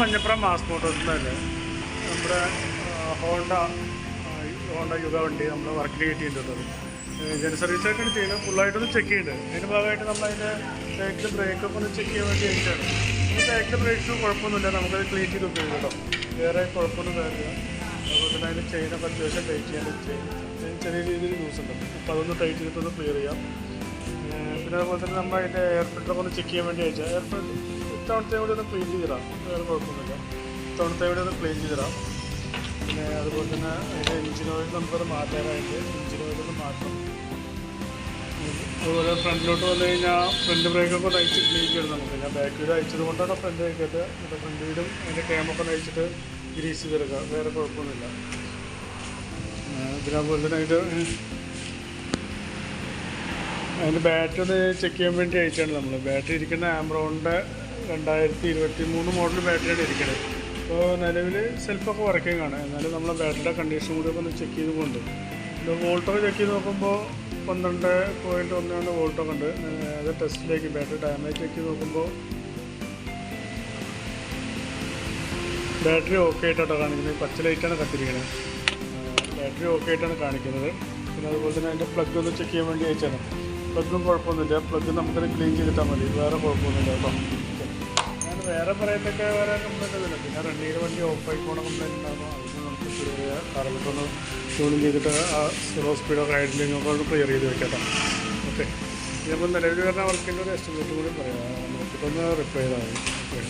Manjappura mass മോട്ടോഴ്സിന്റെ നമ്മുടെ Honda Honda യുഗ വണ്ടി നമ്മൾ വർക്ക് ചെയ്തിട്ടുള്ളത് ജന സർവീസ് ആയിട്ടാണ് ചെയ്യുന്നത്. ഫുള്ളായിട്ടൊന്ന് ചെക്ക് ചെയ്യുന്നുണ്ട് അതിന്റെ ഭാഗമായിട്ട് നമ്മൾ അതിന്റെ ബാക്കിൽ ബ്രേക്കൊക്കെ ഒന്ന് ചെക്ക് ചെയ്യാൻ വേണ്ടി അയച്ചാണ് ഈ ബാക്കിൽ ബ്രേക്കിന് കുഴപ്പമൊന്നുമില്ല. നമുക്കത് ക്ലീൻ ചെയ്ത് ഉപയോഗിക്കാം വേറെ കുഴപ്പമൊന്നും വരില്ല അതുപോലെ തന്നെ അതിന്റെ ചെയിനൊക്കെ അത്യാവശ്യം ടൈറ്റ് ചെയ്യാൻ ചെയിൻ ചെറിയ രീതിയിൽ യൂസ് ഉണ്ട്. അപ്പോൾ അതൊന്ന് ടൈറ്റ് ചെയ്തിട്ടൊന്ന് ക്ലിയർ ചെയ്യാം. പിന്നെ അതുപോലെ തന്നെ നമ്മൾ അതിന്റെ എയർ ഫിൽറ്ററൊക്കെ ഒന്ന് ചെക്ക് ചെയ്യാൻ വേണ്ടി അയച്ചാൽ എയർ ഫിൽറ്റർ ഇത്തവണത്തെ കൂടി ഒന്ന് ക്ലീൻ ചെയ്തിടാം. വേറെ കുഴപ്പമൊന്നുമില്ല. ഇത്തവണത്തെ കൂടി ഒന്ന് ക്ലീൻ ചെയ്തിടാം. പിന്നെ അതുപോലെ തന്നെ അതിന്റെ എഞ്ചിൻ ഓയിൽ നമുക്കത് മാറ്റാനായിട്ട് എഞ്ചിൻ ഓയിൽ ഒന്ന് മാറ്റണം. അതുപോലെ ഫ്രണ്ടിലോട്ട് വന്നു കഴിഞ്ഞാൽ ഫ്രണ്ട് ബ്രേക്കൊക്കെ അയച്ച് ക്ലീൻ ചെയ്യണം നമുക്ക്. ഞാൻ ബാക്ക് വീട് അയച്ചത് കൊണ്ടാണ് ഫ്രണ്ട് ബ്രേക്കൊക്കെ എന്റെ ഫ്രണ്ട് വീടും അതിന്റെ ക്യാമൊക്കെ അയച്ചിട്ട് ഗ്രീസ് ചെയ്തെടുക്കുക. വേറെ കുഴപ്പമൊന്നുമില്ല. അതുപോലെ തന്നെ അതിന്റെ അതിന്റെ ബാറ്ററി ചെക്ക് ചെയ്യാൻ വേണ്ടി അയച്ചാണ് നമ്മൾ ബാറ്ററി ഇരിക്കുന്ന ആംബ്രോണിന്റെ രണ്ടായിരത്തി ഇരുപത്തി മൂന്ന് മോഡൽ ബാറ്ററിയാണ് ഇരിക്കുന്നത് അപ്പോൾ നിലവിൽ സെൽഫൊക്കെ വർക്കിംഗ് ആണ്. എന്നാലും നമ്മൾ ബാറ്ററിയുടെ കണ്ടീഷൻ കൂടി ഒക്കെ ഒന്ന് ചെക്ക് ചെയ്തുകൊണ്ട് ഇത് വോൾട്ടൊക്കെ ചെക്ക് ചെയ്ത് നോക്കുമ്പോൾ പന്ത്രണ്ട് പോയിന്റ് ഒന്നാണ് വോൾട്ടൊക്കെ ഉണ്ട്. അത് ടെസ്റ്റിലേക്ക് ബാറ്ററി ഡാമേജ് ചെക്ക് ചെയ്ത് നോക്കുമ്പോൾ ബാറ്ററി ഓക്കെ ആയിട്ടാണ് കാണിക്കുന്നത്. പച്ച ലൈറ്റാണ് കത്തിരിക്കുന്നത് ബാറ്ററി ഓക്കെ ആയിട്ടാണ് കാണിക്കുന്നത്. പിന്നെ അതുപോലെ തന്നെ അതിന്റെ പ്ലഗ് ഒന്ന് ചെക്ക് ചെയ്യാൻ വേണ്ടി അയച്ചാണ് പ്ലഗും കുഴപ്പമൊന്നുമില്ല. പ്ലഗ് നമുക്കത് ക്ലീൻ ചെയ്തിട്ടാൽ മതി. വേറെ കുഴപ്പമൊന്നുമില്ല കേട്ടോ. വേറെ പറയത്തൊക്കെ വേറെ കംപ്ലൈന്റ് ഒന്നുമില്ല പിന്നെ രണ്ടീര് വണ്ടി ഓഫ് ആയി പോണ കംപ്ലൈന്റ് ഉണ്ടാകും അതിന് നമുക്ക് കാറിലൊക്കെ ഒന്ന് ട്യൂണിങ് ചെയ്തിട്ട് ആ സീറോ സ്പീഡോ ഒക്കെ ഒന്ന് ക്ലിയർ ചെയ്ത് വെക്കാം ഓക്കെ ഇനിയിപ്പോൾ നിലവിൽ വരുന്ന വർക്കിന്റെ ഒരു എസ്റ്റിമേറ്റ് കൂടി പറയാം. നോക്കിയിട്ടൊന്ന് റിപ്പയർ മതി ഓക്കെ